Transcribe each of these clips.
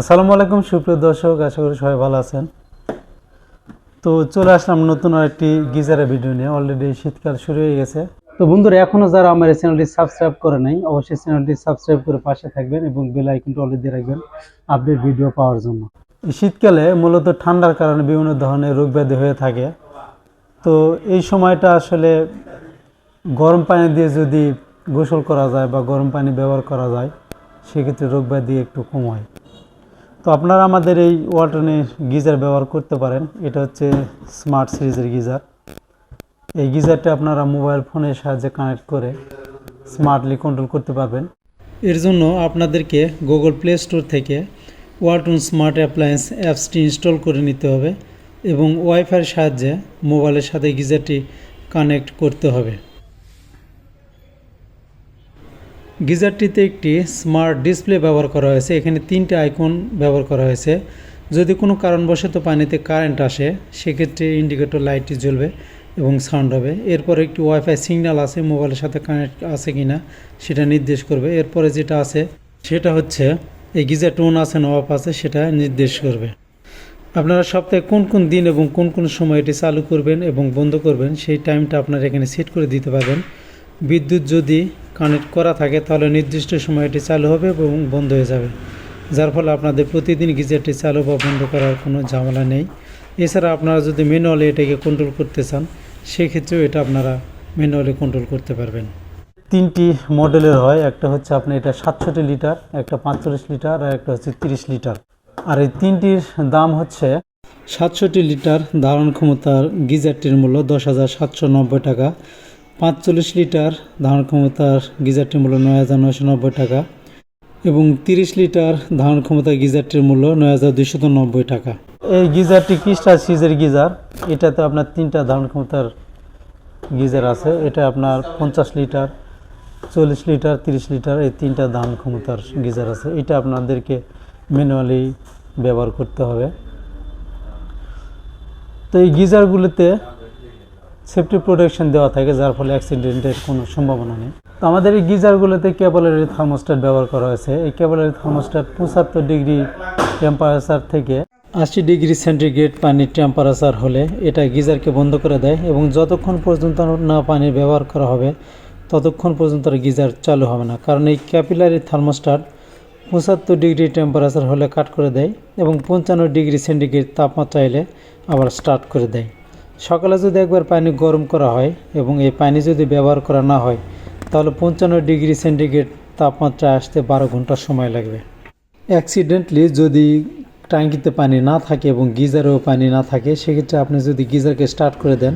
আসসালামু আলাইকুম, সুপ্রিয় দর্শক, আশা করি সবাই ভালো আছেন। তো চলে আসলাম নতুন আরেকটি গিজারের ভিডিও নিয়ে। অলরেডি শীতকাল শুরু হয়ে গেছে। তো বন্ধুরা এখনও যারা আমার এই চ্যানেলটি সাবস্ক্রাইব করে নাই, অবশ্যই চ্যানেলটি সাবস্ক্রাইব করে পাশে থাকবেন এবং বেল আইকনটি অলরেডি রাখবেন আপডেট ভিডিও পাওয়ার জন্য। শীতকালে মূলত ঠান্ডার কারণে বিভিন্ন ধরনের রোগ ব্যাধি হয়ে থাকে। তো এই সময়টা আসলে গরম পানি দিয়ে যদি গোসল করা যায় বা গরম পানি ব্যবহার করা যায়, সেক্ষেত্রে রোগ ব্যাধি একটু কম হয়। তো আপনারা আমাদের এই ওয়াটারনে গিজার ব্যবহার করতে পারেন। এটা হচ্ছে স্মার্ট সিরিজের গিজার। এই গিজারটা আপনারা মোবাইল ফোনের সাহায্যে কানেক্ট করে স্মার্টলি কন্ট্রোল করতে পারবেন। এর জন্য আপনাদেরকে গুগল প্লে স্টোর থেকে ওয়ালটন স্মার্ট অ্যাপ্লায়েন্স অ্যাপসটি ইনস্টল করে নিতে হবে এবং ওয়াইফাইয়ের সাহায্যে মোবাইলের সাথে গিজারটি কানেক্ট করতে হবে। গিজারটিতে একটি স্মার্ট ডিসপ্লে ব্যবহার করা হয়েছে। এখানে তিনটে আইকন ব্যবহার করা হয়েছে। যদি কোনো কারণবশত পানিতে কারেন্ট আসে, সেক্ষেত্রে ইন্ডিকেটর লাইটটি জ্বলবে এবং সাউন্ড হবে। এরপরে একটি ওয়াইফাই সিগন্যাল আছে, মোবাইলের সাথে কানেক্ট আছে কি না সেটা নির্দেশ করবে। এরপরে যেটা আছে, সেটা হচ্ছে এই গিজার টোন আছে না অফ আছে, সেটা নির্দেশ করবে। আপনারা সপ্তাহে কোন কোন দিন এবং কোন কোন সময় এটি চালু করবেন এবং বন্ধ করবেন, সেই টাইমটা আপনারা এখানে সেট করে দিতে পারবেন। বিদ্যুৎ যদি কানেক্ট করা থাকে, তাহলে নির্দিষ্ট সময় এটি চালু হবে এবং বন্ধ হয়ে যাবে। যার ফলে আপনাদের প্রতিদিন গিজারটি চালু বা বন্ধ করার কোনো ঝামেলা নেই। এছাড়া আপনারা যদি ম্যানুয়ালি এটাকে কন্ট্রোল করতে চান, সেক্ষেত্রেও এটা আপনারা ম্যানুয়ালি কন্ট্রোল করতে পারবেন। তিনটি মডেলের হয়, একটা হচ্ছে আপনার এটা সাতষট্টি লিটার, একটা পাঁচচল্লিশ লিটার আর একটা হচ্ছে তিরিশ লিটার। আর এই তিনটির দাম হচ্ছে সাতষট্টি লিটার, ধারণ ক্ষমতার গিজারটির মূল্য দশ হাজার সাতশো নব্বই টাকা। পাঁচচল্লিশ লিটার ধারণ ক্ষমতার গিজারটির মূল্য নয় হাজার নয়শো নব্বই টাকা এবং তিরিশ লিটার ধারণ ক্ষমতার গিজারটির মূল্য নয় হাজার দুইশত নব্বই টাকা। এই গিজারটি ক্রিস্টাল সিজের গিজার। এটাতে আপনার তিনটা ধারণ ক্ষমতার গিজার আছে। এটা আপনার পঞ্চাশ লিটার, চল্লিশ লিটার, তিরিশ লিটার এই তিনটা ধারণ ক্ষমতার গিজার আছে। এটা আপনাদেরকে ম্যানুয়ালি ব্যবহার করতে হবে। তো এই গিজারগুলোতে সেফটি প্রোটেকশন দেওয়া থাকে, যার ফলে অ্যাক্সিডেন্টের কোনো সম্ভাবনা নেই। তো আমাদের এই গিজারগুলোতে ক্যাবলারি থার্মোস্ট্যাট ব্যবহার করা হয়েছে। এই ক্যাবলারি থার্মোস্ট্যাট পঁচাত্তর ডিগ্রি টেম্পারেচার থেকে আশি ডিগ্রি সেন্টিগ্রেড পানির টেম্পারেচার হলে এটা গিজারকে বন্ধ করে দেয় এবং যতক্ষণ পর্যন্ত না পানি ব্যবহার করা হবে, ততক্ষণ পর্যন্ত গিজার চালু হবে না। কারণ এই ক্যাপিলারি থার্মোস্টার পঁচাত্তর ডিগ্রি টেম্পারেচার হলে কাট করে দেয় এবং পঞ্চান্ন ডিগ্রি সেন্টিগ্রেড তাপমাত্রা এলে আবার স্টার্ট করে দেয়। সকালে যদি একবার পানি গরম করা হয় এবং এই পানি যদি ব্যবহার করা না হয়, তাহলে পঞ্চান্ন ডিগ্রি সেন্টিগ্রেড তাপমাত্রা আসতে বারো ঘণ্টা সময় লাগবে। অ্যাক্সিডেন্টলি যদি ট্যাঙ্কিতে পানি না থাকে এবং গিজারেও পানি না থাকে, সেক্ষেত্রে আপনি যদি গিজারকে স্টার্ট করে দেন,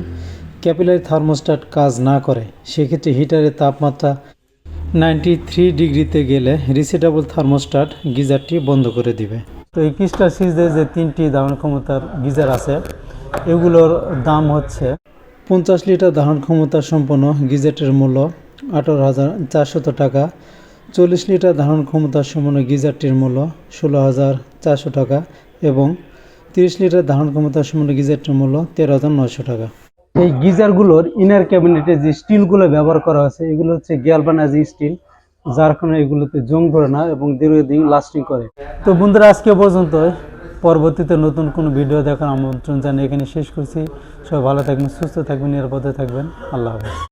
ক্যাপিলারি থার্মোস্ট্যাট কাজ না করে, সেক্ষেত্রে হিটারের তাপমাত্রা নাইনটি থ্রি ডিগ্রিতে গেলে রিসেটেবল থার্মোস্ট্যাট গিজারটি বন্ধ করে দিবে। তো এই ক্রিস্টাল সিজে যে তিনটি ধারণ ক্ষমতার গিজার আছে এগুলোর দাম হচ্ছে পঞ্চাশ লিটার ধারণ ক্ষমতা সম্পন্ন গিজারটির মূল্য আঠারো হাজার চারশত টাকা, চল্লিশ লিটার ধারণ ক্ষমতা সম্পন্ন গিজারটির মূল্য ষোলো হাজার চারশো টাকা এবং তিরিশ লিটার ধারণ ক্ষমতা সম্পন্ন গিজারটির মূল্য তেরো হাজার নয়শো টাকা। এই গিজারগুলোর ইনার ক্যাবিনেটে যে স্টিলগুলো ব্যবহার করা হয়েছে, এগুলো হচ্ছে গ্যালবানাইজ স্টিল যার কারণে এগুলোতে জং ধরে না এবং দীর্ঘদিন লাস্টিং করে। তো বন্ধুরা, আজকে পর্যন্ত পরবর্তীতে নতুন কোনো ভিডিও দেখার আমন্ত্রণ জানিয়ে এখানে শেষ করছি। সবাই ভালো থাকবেন, সুস্থ থাকবেন, নিরাপদে থাকবেন। আল্লাহ হাফেজ।